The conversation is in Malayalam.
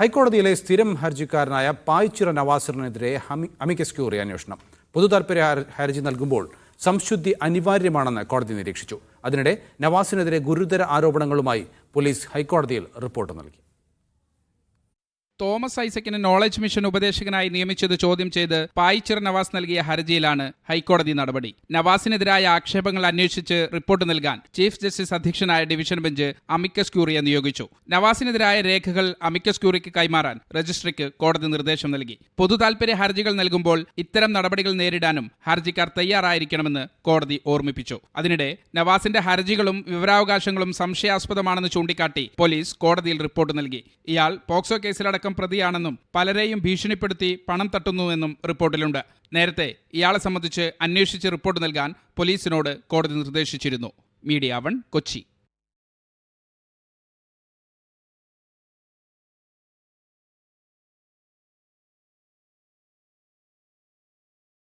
ഹൈക്കോടതിയിലെ സ്ഥിരം ഹർജിക്കാരനായ പായ്ച്ചിറ നവാസിറിനെതിരെ അമിക്കസ് ക്യൂറി അന്വേഷണം. ഹർ- ഹർജി നൽകുമ്പോൾ സംശുദ്ധി അനിവാര്യമാണെന്ന് കോടതി നിരീക്ഷിച്ചു. അതിനിടെ നവാസിനെതിരെ ഗുരുതര ആരോപണങ്ങളുമായി പോലീസ് ഹൈക്കോടതിയിൽ റിപ്പോർട്ട് നൽകി. തോമസ് ഐസക്കിന് നോളജ് മിഷൻ ഉപദേശകനായി നിയമിച്ചത് ചോദ്യം ചെയ്ത് പായിച്ചിറ നവാസ് നൽകിയ ഹർജിയിലാണ് ഹൈക്കോടതി നടപടി. നവാസിനെതിരായ ആക്ഷേപങ്ങൾ അന്വേഷിച്ച് റിപ്പോർട്ട് നൽകാൻ ചീഫ് ജസ്റ്റിസ് അധ്യക്ഷനായ ഡിവിഷൻ ബെഞ്ച് അമിക്കസ് ക്യൂറിയെ നിയോഗിച്ചു. നവാസിനെതിരായ രേഖകൾ അമിക്കസ് ക്യൂറിക്ക് കൈമാറാൻ രജിസ്ട്രിക്ക് കോടതി നിർദ്ദേശം നൽകി. പൊതുതാൽപര്യ ഹർജികൾ നൽകുമ്പോൾ ഇത്തരം നടപടികൾ നേരിടാനും ഹർജിക്കാർ തയ്യാറായിരിക്കണമെന്ന് കോടതി ഓർമ്മിപ്പിച്ചു. അതിനിടെ നവാസിന്റെ ഹർജികളും വിവരാവകാശങ്ങളും സംശയാസ്പദമാണെന്ന് ചൂണ്ടിക്കാട്ടി പോലീസ് കോടതിയിൽ റിപ്പോർട്ട് നൽകി. ഇയാൾ പോക്സോ കേസിലടക്കം പ്രതിയാണെന്നും പലരെയും ഭീഷണിപ്പെടുത്തി പണം തട്ടുന്നുവെന്നും റിപ്പോർട്ടിലുണ്ട്. നേരത്തെ ഇയാളെ സംബന്ധിച്ച് അന്വേഷിച്ച് റിപ്പോർട്ട് നൽകാൻ പോലീസിനോട് കോടതി നിർദ്ദേശിച്ചിരുന്നു. Media one Kochi.